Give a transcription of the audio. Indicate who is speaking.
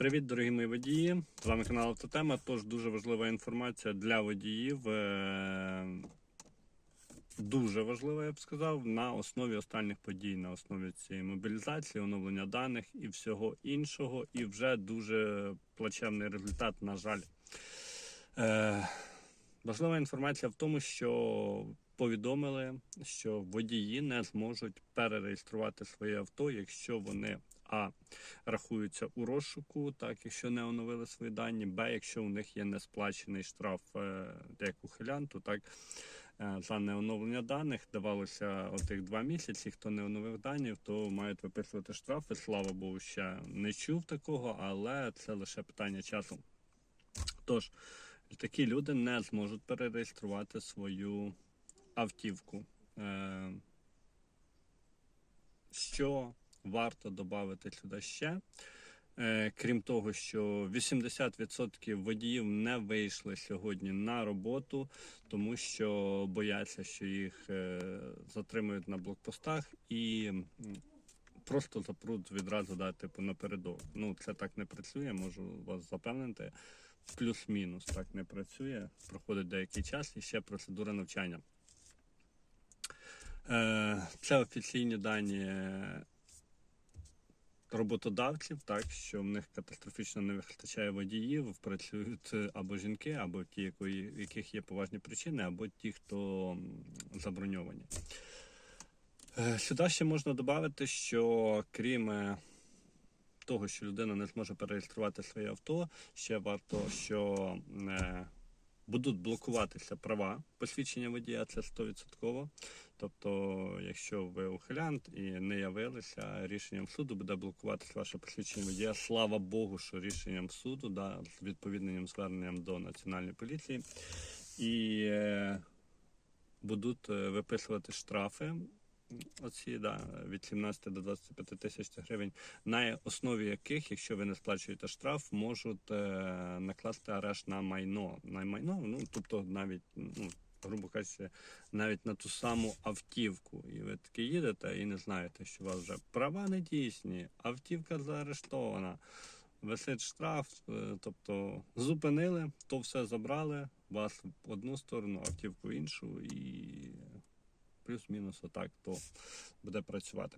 Speaker 1: Привіт, дорогі мої водії! З вами канал Автотема. Тож дуже важлива інформація для водіїв. Е, Дуже важлива, я б сказав, на основі останніх подій, на основі цієї мобілізації, оновлення даних і всього іншого. І вже дуже плачевний результат, на жаль. Е, Важлива інформація в тому, що повідомили, що водії не зможуть перереєструвати своє авто, якщо вони а рахуються у розшуку, так якщо не оновили свої дані, б, якщо у них є несплачений штраф е, як ухилянту, так е, за неоновлення даних давалося отих два місяці. Хто не оновив дані, то мають виписувати штрафи. Слава Богу, ще не чув такого, але це лише питання часу. Тож такі люди не зможуть перереєструвати свою автівку. Е, Що варто додати сюди ще? Е, Крім того, що 80% водіїв не вийшли сьогодні на роботу, тому що бояться, що їх е, затримують на блокпостах і просто запруть відразу да, типу напередок. Ну це так не працює, можу вас запевнити. Плюс-мінус так не працює. Проходить деякий час і ще процедура навчання. Е, Це офіційні дані роботодавців, так що в них катастрофічно не вистачає водіїв, працюють або жінки, або ті, якої, яких є поважні причини, або ті, хто заброньовані. Е, Сюди ще можна додати, що крім е, того, що людина не зможе перереєструвати своє авто, ще варто, що е, будуть блокуватися права посвідчення водія, це 100%. Тобто, якщо ви ухилянт і не явилися, рішенням суду буде блокуватися ваше посвідчення водія. Слава Богу, що рішенням суду, да, з відповідним зверненням до національної поліції, і е, будуть е, виписувати штрафи. Оці да, від 17 до 25 тисяч гривень, на основі яких, якщо ви не сплачуєте штраф, можуть е, накласти арешт на майно. На майно, ну тобто навіть ну, грубо кажучи, навіть на ту саму автівку. І ви таки їдете і не знаєте, що у вас вже права не дійсні, автівка заарештована, висить штраф, е, тобто зупинили, то все забрали, вас в одну сторону, автівку в іншу, і плюс-мінус отак то буде працювати.